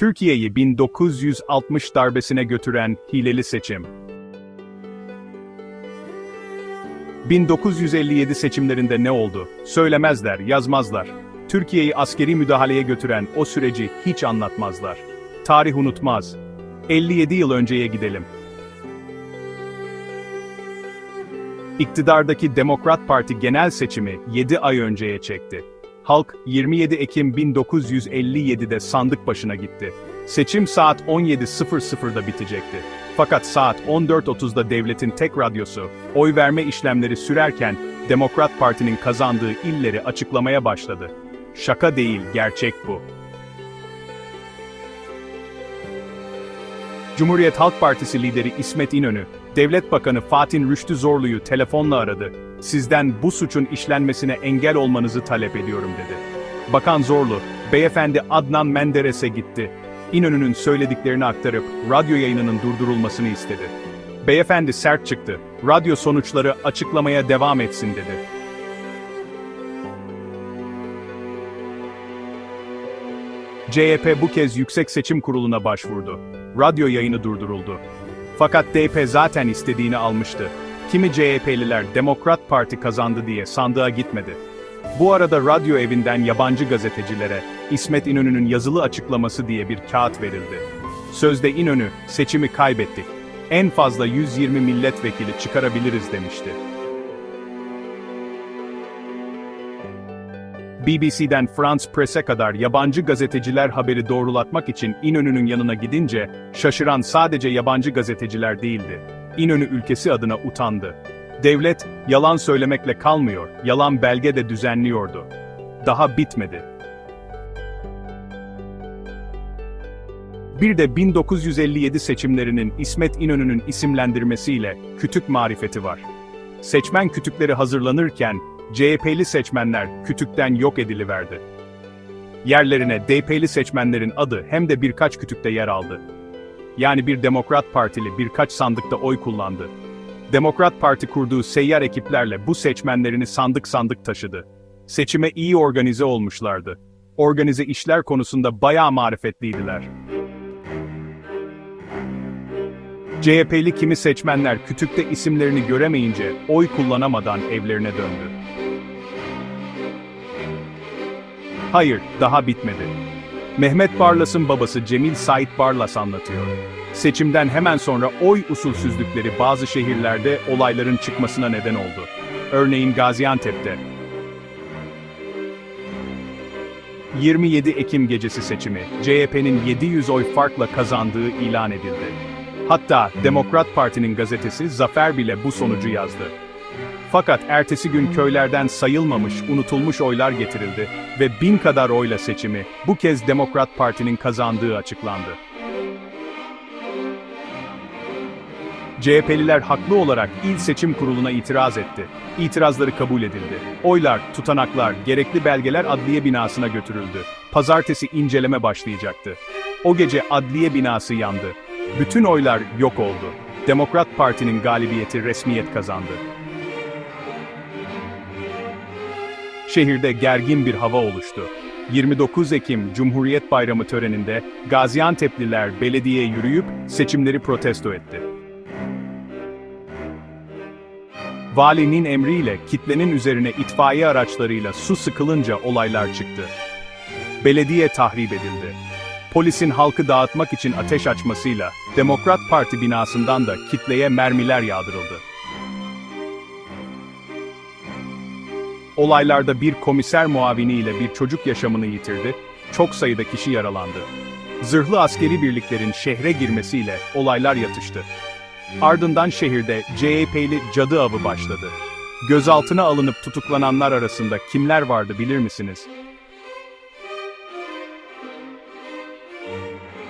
Türkiye'yi 1960 darbesine götüren hileli seçim. 1957 seçimlerinde ne oldu? Söylemezler, yazmazlar. Türkiye'yi askeri müdahaleye götüren o süreci hiç anlatmazlar. Tarih unutmaz. 57 yıl önceye gidelim. İktidardaki Demokrat Parti genel seçimi 7 ay önceye çekti. Halk 27 Ekim 1957'de sandık başına gitti. Seçim saat 17.00'da bitecekti. Fakat saat 14.30'da devletin tek radyosu, oy verme işlemleri sürerken Demokrat Parti'nin kazandığı illeri açıklamaya başladı. Şaka değil, gerçek bu. Cumhuriyet Halk Partisi lideri İsmet İnönü, Devlet Bakanı Fatih Rüştü Zorlu'yu telefonla aradı. Sizden bu suçun işlenmesine engel olmanızı talep ediyorum dedi. Bakan Zorlu, beyefendi Adnan Menderes'e gitti. İnönü'nün söylediklerini aktarıp radyo yayınının durdurulmasını istedi. Beyefendi sert çıktı. Radyo sonuçları açıklamaya devam etsin dedi. CHP bu kez Yüksek Seçim Kurulu'na başvurdu. Radyo yayını durduruldu. Fakat DP zaten istediğini almıştı. Kimi CHP'liler Demokrat Parti kazandı diye sandığa gitmedi. Bu arada radyo evinden yabancı gazetecilere İsmet İnönü'nün yazılı açıklaması diye bir kağıt verildi. Sözde İnönü, seçimi kaybettik. En fazla 120 milletvekili çıkarabiliriz demişti. BBC'den France Press'e kadar yabancı gazeteciler haberi doğrulatmak için İnönü'nün yanına gidince, şaşıran sadece yabancı gazeteciler değildi. İnönü ülkesi adına utandı. Devlet, yalan söylemekle kalmıyor, yalan belge de düzenliyordu. Daha bitmedi. Bir de 1957 seçimlerinin İsmet İnönü'nün isimlendirmesiyle kütük marifeti var. Seçmen kütükleri hazırlanırken, CHP'li seçmenler kütükten yok ediliverdi. Yerlerine DP'li seçmenlerin adı hem de birkaç kütükte yer aldı. Yani bir Demokrat Partili birkaç sandıkta oy kullandı. Demokrat Parti kurduğu seyyar ekiplerle bu seçmenlerini sandık sandık taşıdı. Seçime iyi organize olmuşlardı. Organize işler konusunda bayağı marifetliydiler. CHP'li kimi seçmenler kütükte isimlerini göremeyince oy kullanamadan evlerine döndü. Hayır, daha bitmedi. Mehmet Barlas'ın babası Cemil Sait Barlas anlatıyor. Seçimden hemen sonra oy usulsüzlükleri bazı şehirlerde olayların çıkmasına neden oldu. Örneğin Gaziantep'te. 27 Ekim gecesi seçimi, CHP'nin 700 oy farkla kazandığı ilan edildi. Hatta Demokrat Parti'nin gazetesi Zafer bile bu sonucu yazdı. Fakat ertesi gün köylerden sayılmamış, unutulmuş oylar getirildi ve bin kadar oyla seçimi bu kez Demokrat Parti'nin kazandığı açıklandı. CHP'liler haklı olarak İl Seçim Kurulu'na itiraz etti. İtirazları kabul edildi. Oylar, tutanaklar, gerekli belgeler adliye binasına götürüldü. Pazartesi inceleme başlayacaktı. O gece adliye binası yandı. Bütün oylar yok oldu. Demokrat Parti'nin galibiyeti resmiyet kazandı. Şehirde gergin bir hava oluştu. 29 Ekim Cumhuriyet Bayramı töreninde Gaziantep'liler belediye yürüyüp seçimleri protesto etti. Valinin emriyle kitlenin üzerine itfaiye araçlarıyla su sıkılınca olaylar çıktı. Belediye tahrip edildi. Polisin halkı dağıtmak için ateş açmasıyla Demokrat Parti binasından da kitleye mermiler yağdırıldı. Olaylarda bir komiser muaviniyle bir çocuk yaşamını yitirdi, çok sayıda kişi yaralandı. Zırhlı askeri birliklerin şehre girmesiyle olaylar yatıştı. Ardından şehirde CHP'li cadı avı başladı. Gözaltına alınıp tutuklananlar arasında kimler vardı bilir misiniz?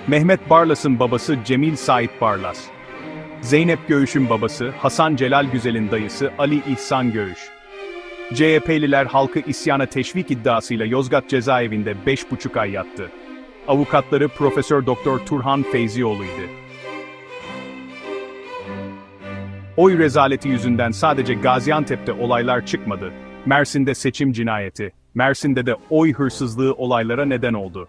Mehmet Barlas'ın babası Cemil Sait Barlas. Zeynep Göğüş'ün babası Hasan Celal Güzel'in dayısı Ali İhsan Göğüş. CHP'liler halkı isyana teşvik iddiasıyla Yozgat cezaevinde 5,5 ay yattı. Avukatları Profesör Doktor Turhan Feyzioğlu'ydu. Oy rezaleti yüzünden sadece Gaziantep'te olaylar çıkmadı. Mersin'de seçim cinayeti, Mersin'de de oy hırsızlığı olaylara neden oldu.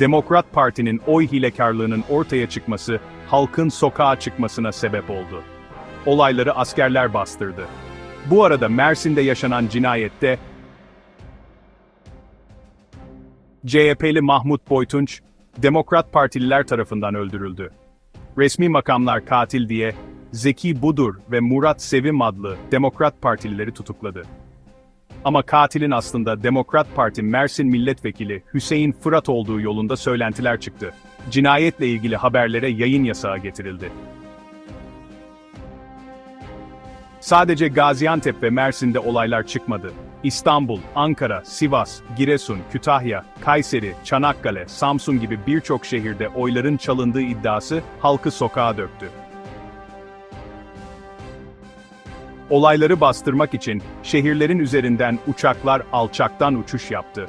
Demokrat Parti'nin oy hilekarlığının ortaya çıkması, halkın sokağa çıkmasına sebep oldu. Olayları askerler bastırdı. Bu arada Mersin'de yaşanan cinayette CHP'li Mahmut Boytunç, Demokrat Partililer tarafından öldürüldü. Resmi makamlar katil diye Zeki Budur ve Murat Sevim adlı Demokrat Partilileri tutukladı. Ama katilin aslında Demokrat Parti Mersin Milletvekili Hüseyin Fırat olduğu yolunda söylentiler çıktı. Cinayetle ilgili haberlere yayın yasağı getirildi. Sadece Gaziantep ve Mersin'de olaylar çıkmadı. İstanbul, Ankara, Sivas, Giresun, Kütahya, Kayseri, Çanakkale, Samsun gibi birçok şehirde oyların çalındığı iddiası halkı sokağa döktü. Olayları bastırmak için şehirlerin üzerinden uçaklar alçaktan uçuş yaptı.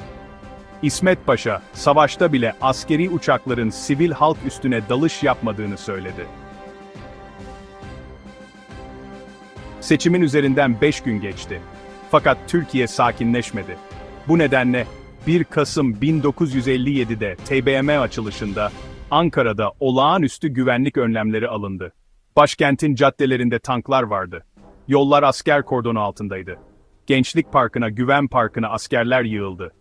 İsmet Paşa, savaşta bile askeri uçakların sivil halk üstüne dalış yapmadığını söyledi. Seçimin üzerinden 5 gün geçti. Fakat Türkiye sakinleşmedi. Bu nedenle 1 Kasım 1957'de TBMM açılışında Ankara'da olağanüstü güvenlik önlemleri alındı. Başkentin caddelerinde tanklar vardı. Yollar asker kordonu altındaydı. Gençlik Parkı'na, Güven Parkı'na askerler yığıldı.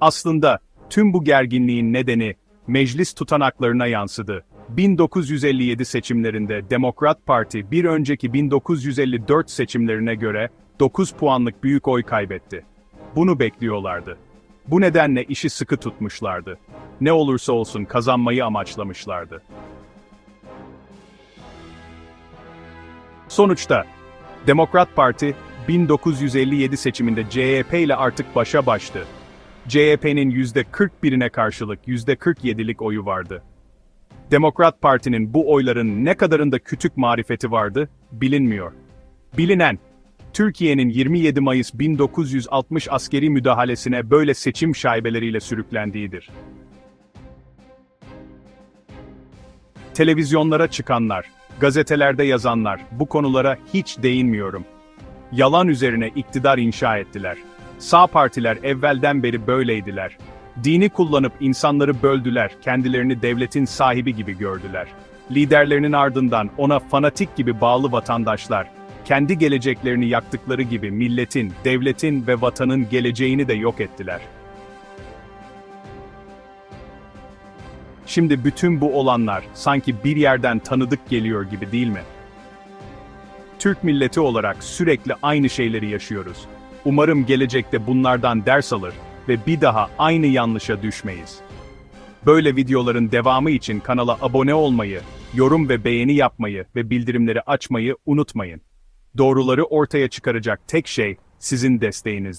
Aslında tüm bu gerginliğin nedeni meclis tutanaklarına yansıdı. 1957 seçimlerinde Demokrat Parti bir önceki 1954 seçimlerine göre 9 puanlık büyük oy kaybetti. Bunu bekliyorlardı. Bu nedenle işi sıkı tutmuşlardı. Ne olursa olsun kazanmayı amaçlamışlardı. Sonuçta Demokrat Parti 1957 seçiminde CHP ile artık başa baştı. CHP'nin %41'ine karşılık %47'lik oyu vardı. Demokrat Parti'nin bu oyların ne kadarında kütük marifeti vardı, bilinmiyor. Bilinen, Türkiye'nin 27 Mayıs 1960 askeri müdahalesine böyle seçim şaibeleriyle sürüklendiğidir. Televizyonlara çıkanlar, gazetelerde yazanlar, bu konulara hiç değinmiyorum. Yalan üzerine iktidar inşa ettiler. Sağ partiler evvelden beri böyleydiler. Dini kullanıp insanları böldüler, kendilerini devletin sahibi gibi gördüler. Liderlerinin ardından ona fanatik gibi bağlı vatandaşlar, kendi geleceklerini yaktıkları gibi milletin, devletin ve vatanın geleceğini de yok ettiler. Şimdi bütün bu olanlar sanki bir yerden tanıdık geliyor gibi değil mi? Türk milleti olarak sürekli aynı şeyleri yaşıyoruz. Umarım gelecekte bunlardan ders alır ve bir daha aynı yanlışa düşmeyiz. Böyle videoların devamı için kanala abone olmayı, yorum ve beğeni yapmayı ve bildirimleri açmayı unutmayın. Doğruları ortaya çıkaracak tek şey sizin desteğiniz.